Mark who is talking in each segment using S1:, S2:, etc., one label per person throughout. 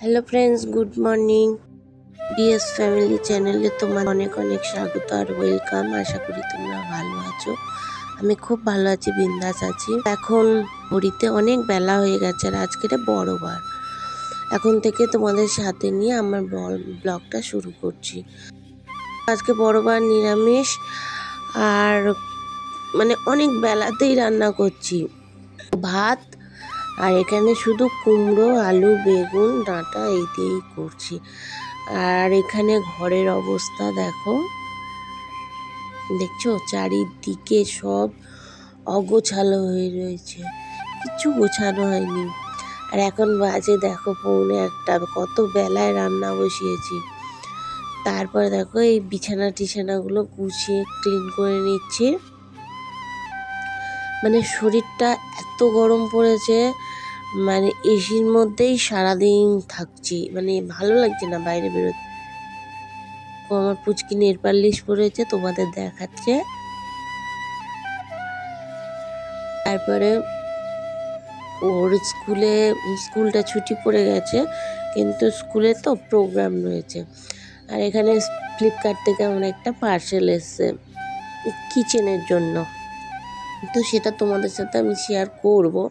S1: Hello friends good morning BS family চ্যানেলে তোমার অনেক অনেক স্বাগত আর ওয়েলকাম আশা করি তোমরা ভালো আছো। আমি খুব ভালো আছি, বিন্দাস আছি। এখন ঘড়িতে অনেক বেলা হয়ে গেছে আর আজকের বড় বার। এখন থেকে তোমাদের সাথে নিয়ে আমার ব্লগটা শুরু করছি। আজকে বড় বার, নিরামিষ আর মানে অনেক বেলাতেই রান্না করছি। ভাত আর এখানে শুধু কুমড়ো, আলু, বেগুন, ডাঁটা এই দিয়েই করছি। আর এখানে ঘরের অবস্থা দেখো। দেখছ? চারিদিকে সব অগোছালো হয়ে রয়েছে। কিছু গোছানো হয়নি। আর এখন বাজে দেখো পৌনে একটা। কত বেলায় রান্না বসিয়েছি। তারপর দেখো এই বিছানা টিছানাগুলো গুছিয়ে ক্লিন করে নিচ্ছি। মানে শরীরটা এত গরম পড়েছে। মানে এসির মধ্যেই সারাদিন থাকছি। মানে ভালো লাগছে না বাইরে বেরোতে। ও আমার পুচকি নেল পালিশ পরেছে, তোমাদের দেখাচ্ছে। তারপরে ওর স্কুলে, স্কুলটা ছুটি পড়ে গেছে, কিন্তু স্কুলে তো প্রোগ্রাম রয়েছে। আর এখানে ফ্লিপকার্ট থেকে আমার একটা পার্সেল এসছে কিচেনের জন্য। তো সেটা তোমাদের সাথে আমি শেয়ার করব।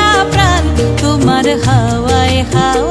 S2: হাওয়ায় হাওয়ায়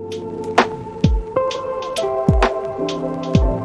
S2: Thank you.